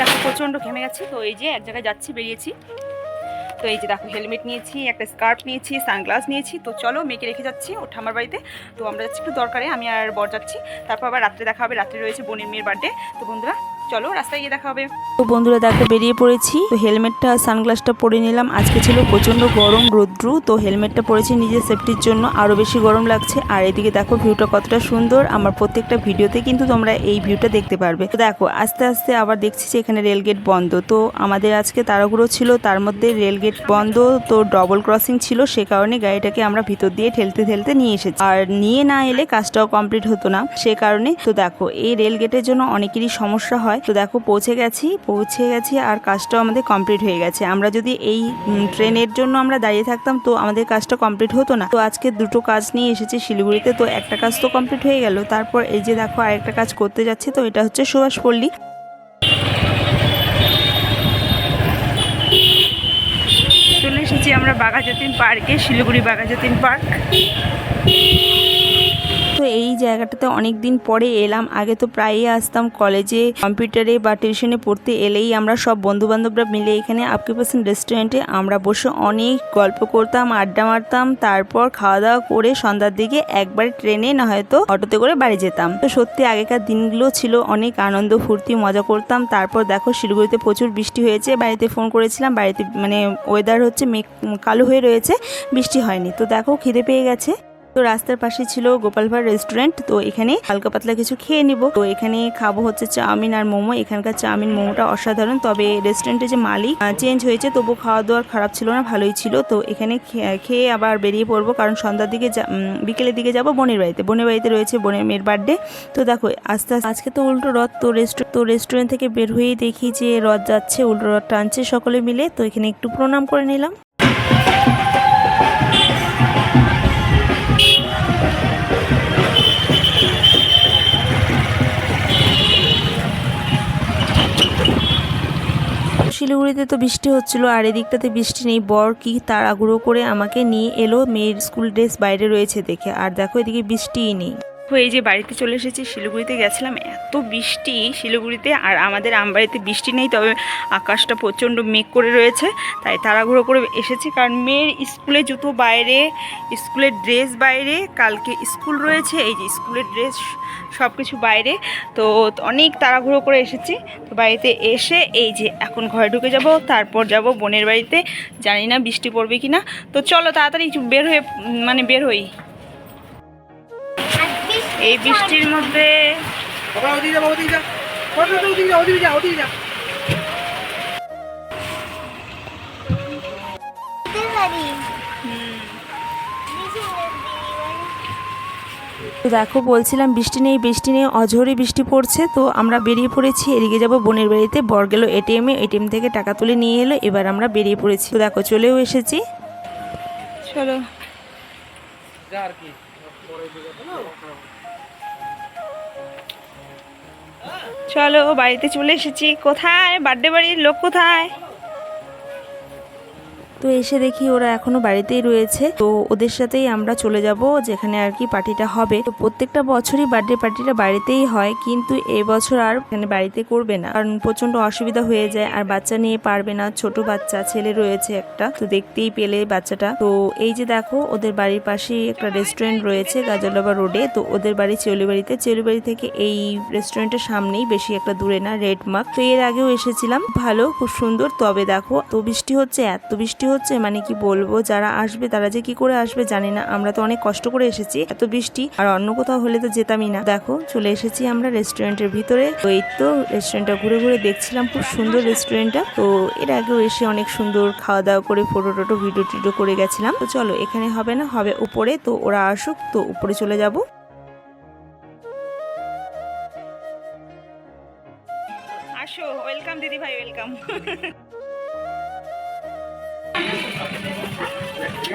দেখো, প্রচণ্ড ঘেমে গেছে। তো এই যে এক জায়গায় যাচ্ছি, বেরিয়েছি। তো এই যে দেখো, হেলমেট নিয়েছি, একটা স্কার্ফ নিয়েছি, সানগ্লাস নিয়েছি। তো চলো, মেয়েকে রেখে যাচ্ছি ও ঠামার বাড়িতে। তো আমরা যাচ্ছি একটু দরকারে, আমি আর বর যাচ্ছি। তারপর আবার রাত্রে দেখা হবে, রাত্রে রয়েছে বোনের মেয়ের বার্থডে তো বন্ধুরা চলো, রাস্তায় গিয়ে দেখা হবে। তো বন্ধুরা, দেখো, বেরিয়ে পড়েছি। তো হেলমেটটা, সানগ্লাসটা পরে নিলাম। আজকে ছিল প্রচণ্ড গরম, রৌদ্রু। তো হেলমেটটা পরেছি নিজের সেফটির জন্য। আরও বেশি গরম লাগছে। আর এদিকে দেখো ভিউটা কতটা সুন্দর। আমার প্রত্যেকটা ভিডিওতে কিন্তু তোমরা এই ভিউটা দেখতে পারবে। তো দেখো, আস্তে আস্তে আবার দেখছি যে এখানে রেলগেট বন্ধ। তো আমাদের আজকে তাড়াহুড়ো ছিল, তার মধ্যে রেলগেট বন্ধ। তো ডবল ক্রসিং ছিল, সে কারণে গাড়িটাকে আমরা ভিতর দিয়ে ঠেলতে ঠেলতে নিয়ে এসেছি। আর নিয়ে না এলে কাজটাও কমপ্লিট হতো না। সে কারণে, তো দেখো, এই রেলগেটের জন্য অনেকেরই সমস্যা হয়। তো দেখো, পৌঁছে গেছি পৌঁছে গেছি আর কাজটাও আমাদের কমপ্লিট হয়ে গেছে। আমরা যদি এই ট্রেনের জন্য আমরা দাঁড়িয়ে থাকতাম, তো আমাদের কাজটা কমপ্লিট হতো না। তো আজকে দুটো কাজ নিয়ে এসেছি শিলিগুড়িতে, তো একটা কাজ তো কমপ্লিট হয়ে গেল। তারপর এই যে দেখো, আরেকটা কাজ করতে যাচ্ছি, তো এটা হচ্ছে সুভাষপল্লী চলে এসেছি আমরা বাঘাযতীন পার্কে, শিলিগুড়ি বাঘাযতীন পার্ক। তো এই জায়গাটাতে অনেক দিন পরে এলাম। আগে তো প্রায়ই আসতাম কলেজে, কম্পিউটারে বা টিউশনে পড়তে এলেই আমরা সব বন্ধু বান্ধবরা মিলে এখানে আপকি পার্সেন্ট রেস্টুরেন্টে আমরা বসে অনেক গল্প করতাম, আড্ডা মারতাম, তারপর খাওয়া দাওয়া করে সন্ধ্যার দিকে একবার ট্রেনে না হয়তো অটোতে করে বাড়ি যেতাম। তো সত্যি আগেকার দিনগুলো ছিল অনেক আনন্দ, ফুর্তি, মজা করতাম। তারপর দেখো শিলিগুড়িতে প্রচুর বৃষ্টি হয়েছে, বাড়িতে ফোন করেছিলাম, বাড়িতে মানে ওয়েদার হচ্ছে মেঘ, কালো হয়ে রয়েছে, বৃষ্টি হয়নি। তো দেখো খিদে পেয়ে গেছে। তো রাস্তার পাশে ছিল গোপাল ভাঁড় রেস্টুরেন্ট তো এখানে হালকা পাতলা কিছু খেয়ে নিব। তো এখানে খাব হচ্ছে চাউমিন আর মোমো। এখানকার চাউমিন মোমোটা অসাধারণ। তবে রেস্টুরেন্টের যে মালিক চেঞ্জ হয়েছে, তবু খাওয়া দাওয়ার খারাপ ছিল না, ভালোই ছিল। তো এখানে খেয়ে আবার বেরিয়ে পড়ব, কারণ সন্ধ্যার দিকে বিকেলের দিকে যাব বোনের বাড়িতে। বোনের বাড়িতে রয়েছে বোনের মেয়ের বার্থডে তো দেখো, আস্তে আস্তে আজকে তো উল্টো রথ, তো রেস্টু তো রেস্টুরেন্ট থেকে বের হয়েই দেখি যে রথ যাচ্ছে, উল্টো রথ টানছে সকলে মিলে। তো এখানে একটু প্রণাম করে নিলাম। শিলিগুড়িতে তো বৃষ্টি হচ্ছিল, আর এদিকটাতে বৃষ্টি নেই। বর কি তার আগ্রহ করে আমাকে নিয়ে এলো, মেয়ের স্কুল ড্রেস বাইরে রয়েছে দেখে। আর দেখো, এদিকে বৃষ্টিই নেই। এই যে বাড়িতে চলে এসেছি, শিলিগুড়িতে গেছিলাম, এত বৃষ্টি শিলিগুড়িতে আর আমাদের আমবাড়িতে বৃষ্টি নেই, তবে আকাশটা প্রচণ্ড মেঘ করে রয়েছে, তাই তাড়াহুড়ো করে এসেছি কারণ মেয়ের স্কুলে জুতো বাইরে, স্কুলের ড্রেস বাইরে, কালকে স্কুল রয়েছে, এই যে স্কুলের ড্রেস সব কিছু বাইরে, তো অনেক তাড়াহুড়ো করে এসেছি, তো বাড়িতে এসে এই যে এখন ঘরে ঢুকে যাব, তারপর যাব বোনের বাড়িতে, জানি না বৃষ্টি পড়বে কি না তো চলো তাড়াতাড়ি বের হয়ে মানে বের হই। ওদিকে বৃষ্টির মধ্যে দেখো বলছিলাম বৃষ্টি নেই বৃষ্টি নেই অঝরে বৃষ্টি পড়ছে তো আমরা বেরিয়ে পড়েছি। এদিকে যাব বোনের বাড়িতে বর গেল এটিএমে এটিএম থেকে টাকা তুলে নিয়ে এলো এবার আমরা বেরিয়ে পড়েছি। তো দেখো চলেও এসেছি। চলো। যা আর কি। চলো বাড়িতে চলে এসেছি। কোথায়? বার্থডে বাড়ির লোক কোথায়? তো এসে দেখি ওরা এখনও বাড়িতেই রয়েছে। তো ওদের সাথেই আমরা চলে যাব, যেখানে আর কি পার্টিটা হবে। তো প্রত্যেকটা বছরই বার্থডে পার্টিটা বাড়িতেই হয়, কিন্তু এবছর আর এখানে বাড়িতে করবে না। কারণ প্রচণ্ড অসুবিধা হয়ে যায়, আর বাচ্চা নিয়ে পারবে না। ছোট বাচ্চা, ছেলে রয়েছে একটা, তো দেখতেই পেলে বাচ্চাটা। তো এই যে দেখো, ওদের বাড়ির পাশেই একটা রেস্টুরেন্ট রয়েছে গাজলডাবা রোডে। তো ওদের বাড়ি চেউলিবাড়িতে চেউলিবাড়ি থেকে এই রেস্টুরেন্টের সামনেই, বেশি একটা দূরে না, রেড মার্ক। তো এর আগেও এসেছিলাম। ভালো, খুব সুন্দর। তবে দেখো তো বৃষ্টি হচ্ছে, এত বৃষ্টি হচ্ছে? মানে কি বলব? যারা আসবে, তারা যে কি করে আসবে জানি না। আমরা তো অনেক কষ্ট করে এসেছি। এত বৃষ্টি। আর অন্য কোথাও হলে তো যেতামই না। দেখো, চলে এসেছি আমরা রেস্টুরেন্টের ভিতরে। তো এই তো রেস্টুরেন্টটা ঘুরে ঘুরে দেখছিলাম। খুব সুন্দর রেস্টুরেন্টটা। তো এর আগেও এসে অনেক সুন্দর খাওয়া দাওয়া করে ফটো টোটো, ভিডিও টিডিও করে গেছিলাম। তো চলো, এখানে হবে না, হবে উপরে। তো ওরা আসুক, তো উপরে চলে যাব। আসো, ওয়েলকাম দিদি ভাই, ওয়েলকাম।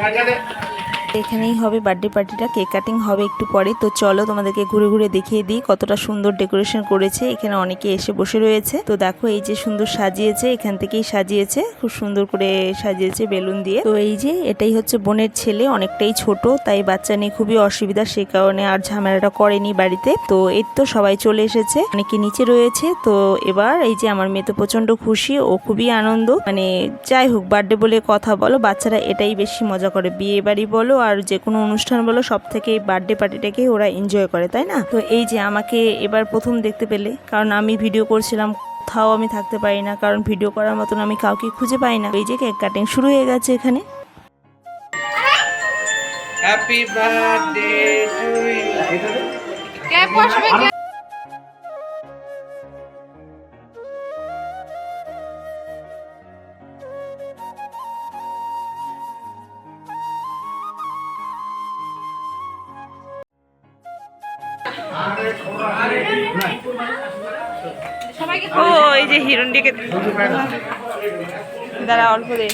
যা যা দে এখানেই হবে বার্থডে পার্টিটা কেক কাটিং হবে একটু পরে। তো চলো তোমাদেরকে ঘুরে ঘুরে দেখিয়ে দিই কতটা সুন্দর ডেকোরেশন করেছে। এখানে অনেকে এসে বসে রয়েছে। তো দেখো এই যে সুন্দর সাজিয়েছে, এখান থেকেই সাজিয়েছে। খুব সুন্দর করে সাজিয়েছে বেলুন দিয়ে। তো এই যে এটাই হচ্ছে বোনের ছেলে, অনেকটাই ছোট, তাই বাচ্চা নিয়ে খুবই অসুবিধা, সে কারণে আর ঝামেলাটা করেনি বাড়িতে। তো এই তো সবাই চলে এসেছে। অনেকে নিচে রয়েছে। তো এবার এই যে আমার মেয়ে তো প্রচণ্ড খুশি, ও খুবই আনন্দ। মানে যাই হোক বার্থডে বলে কথা বলো, বাচ্চারা এটাই বেশি মজা করে। বিয়ে বাড়ি বলো আর যে কোনো অনুষ্ঠান বলো সব থেকে এই বার্থডে পার্টিটাকে ওরা এনজয় করে তাই না? তো এই যে আমাকে এবার প্রথম দেখতে পেলে কারণ আমি ভিডিও করছিলাম কোথাও আমি থাকতে পারি না কারণ ভিডিও করার মতন আমি কাউকে খুঁজে পাই না। এই যে কেক কাটিং শুরু হয়ে গেছে এখানে। হ্যাপি বার্থডে টু ইউ ও এই যে হিরণটিকে দাঁড়া অল্প দে।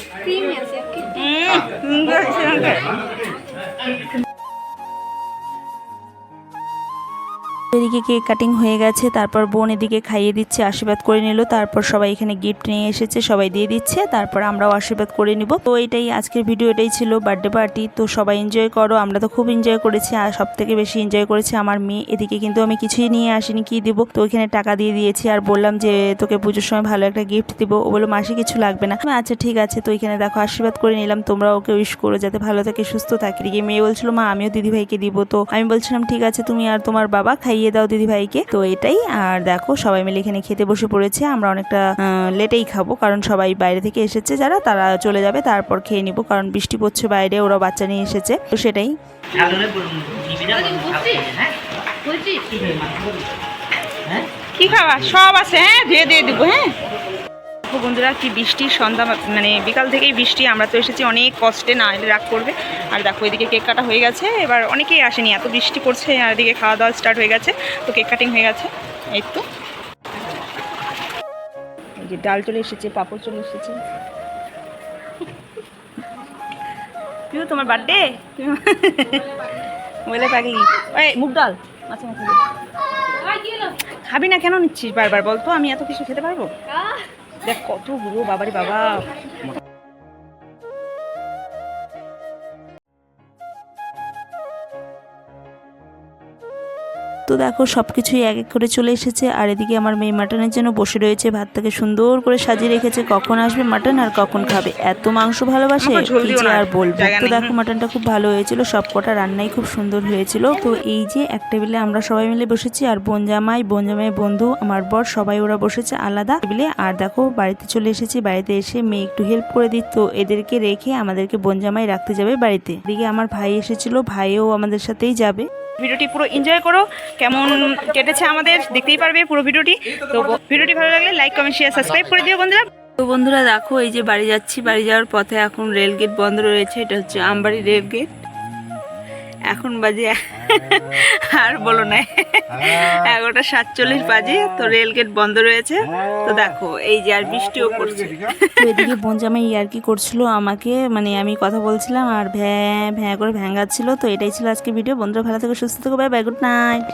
এদিকে কেক কাটিং হয়ে গেছে, তারপর বোন এদিকে খাইয়ে দিচ্ছে, আশীর্বাদ করে নিল, তারপর সবাই এখানে গিফট নিয়ে এসেছে, সবাই দিয়ে দিচ্ছে, তারপর আমরাও আশীর্বাদ করে নিব। তো এটাই আজকের ভিডিও এটাই ছিল বার্থডে পার্টি তো সবাই এনজয় করো, আমরা তো খুব এনজয় করেছি, আর সব থেকে বেশি এনজয় করেছে আমার মেয়ে, এদিকে কিন্তু আমি কিছুই নিয়ে আসিনি, কি দিব? তো ওইখানে টাকা দিয়ে দিয়েছি, আর বললাম যে তোকে পুজোর সময় ভালো একটা গিফট দিব, ও বলল, মাসি, কিছু লাগবে না। আচ্ছা ঠিক আছে। তো এখানে দেখো, আশীর্বাদ করে নিলাম তোমরা ওকে উইশ করো, যাতে ভালো থাকে, সুস্থ থাকে। মেয়ে বলছিল, মা, আমিও দিদিভাইকে দিব। তো আমি বলছিলাম, ঠিক আছে, তুমি আর তোমার বাবা খাইয়ে দাও দিদিভাইকে। তো এটাই। আর দেখো, সবাই মিলে এখানে খেতে বসে পড়েছে। আমরা অনেকটা লেটেই খাব। কারণ সবাই বাইরে থেকে এসেছে যারা, তারা চলে যাবে, তারপর খেয়ে নিব। কারণ বৃষ্টি পড়ছে বাইরে, ওরা বাচ্চা নিয়ে এসেছে। তো সেটাই। কি খাওয়া? সব আছে হ্যাঁ? দিয়ে দিয়ে দিব হ্যাঁ? বন্ধুরা কি বৃষ্টি, সন্ধ্যা মানে বিকাল থেকেই বৃষ্টি, আমরা তো এসেছি অনেক কষ্টে না এলে রাগ করবে। আর দেখো, এদিকে কেক কাটা হয়ে গেছে, এবার অনেকেই আসেনি, এত বৃষ্টি পড়ছে, আর এদিকে খাওয়া দাওয়া স্টার্ট হয়ে গেছে, তো কেক কাটিং হয়ে গেছে, এই তো। এই যে ডাল চলে এসেছে, পাঁপড় চলে এসেছে। তোমার বার্থডে বলে পাগলি। ওই মুগ ডাল আচ্ছা মুখ খাবি না কেন নিচ্ছিস বারবার? বলতো, আমি এত কিছু খেতে পারব? দেখ কত গুঁড়ো বাবারে বাবা। তো দেখো সব কিছুই এক এক করে চলে এসেছে। আর এদিকে আমার মেয়ে মাটনের জন্য বসে রয়েছে। ভাতটাকে সুন্দর করে সাজিয়ে রেখেছে। কখন আসবে মাটন আর কখন খাবে? এত মাংস ভালোবাসে? কি যে আর বলব? তো দেখো মাটনটা খুব ভালো হয়েছিল। সব কটা রান্নাই খুব সুন্দর হয়েছিল। তো এই যে এক টেবিলে আমরা সবাই মিলে বসেছি। আর বোন জামাই বোন জামাই বন্ধু আমার বর সবাই ওরা বসেছে আলাদা টেবিলে। আর দেখো বাড়িতে চলে এসেছি। বাড়িতে এসে মেয়ে একটু হেল্প করে দিত তো এদেরকে রেখে আমাদেরকে বোন জামাই রাখতে যাবে বাড়িতে। এদিকে আমার ভাই এসেছিল। ভাইও আমাদের সাথেই যাবে। ভিডিওটি পুরো এনজয় করো। কেমন কেটেছে আমাদের দেখতেই পারবে পুরো ভিডিওটি। তো ভিডিওটি ভালো লাগলে লাইক কমেন্ট শেয়ার সাবস্ক্রাইব করে দিও বন্ধুরা। তো বন্ধুরা, দেখো, এই যে বাড়ি যাচ্ছি। বাড়ি যাওয়ার পথে এখন রেলগেট বন্ধ রয়েছে। এটা হচ্ছে আমবাড়ি রেল গেট এখন বাজে আর বলো না। এগারোটা সাতচল্লিশ বাজে তো রেল গেট বন্ধ রয়েছে। তো দেখো এই যে আর বৃষ্টিও পড়ছে। তো এদিকে বনজামাই ইয়ার্কি কি করছিল আমাকে মানে আমি কথা বলছিলাম আর ভ্যাঁ ভ্যাঁ করে ভ্যাঙ্গাচ্ছিল তো এটাই ছিল আজকে ভিডিও বন্ধুরা ভালো থেকে সুস্থ থেকো বাই বাই গুড নাইট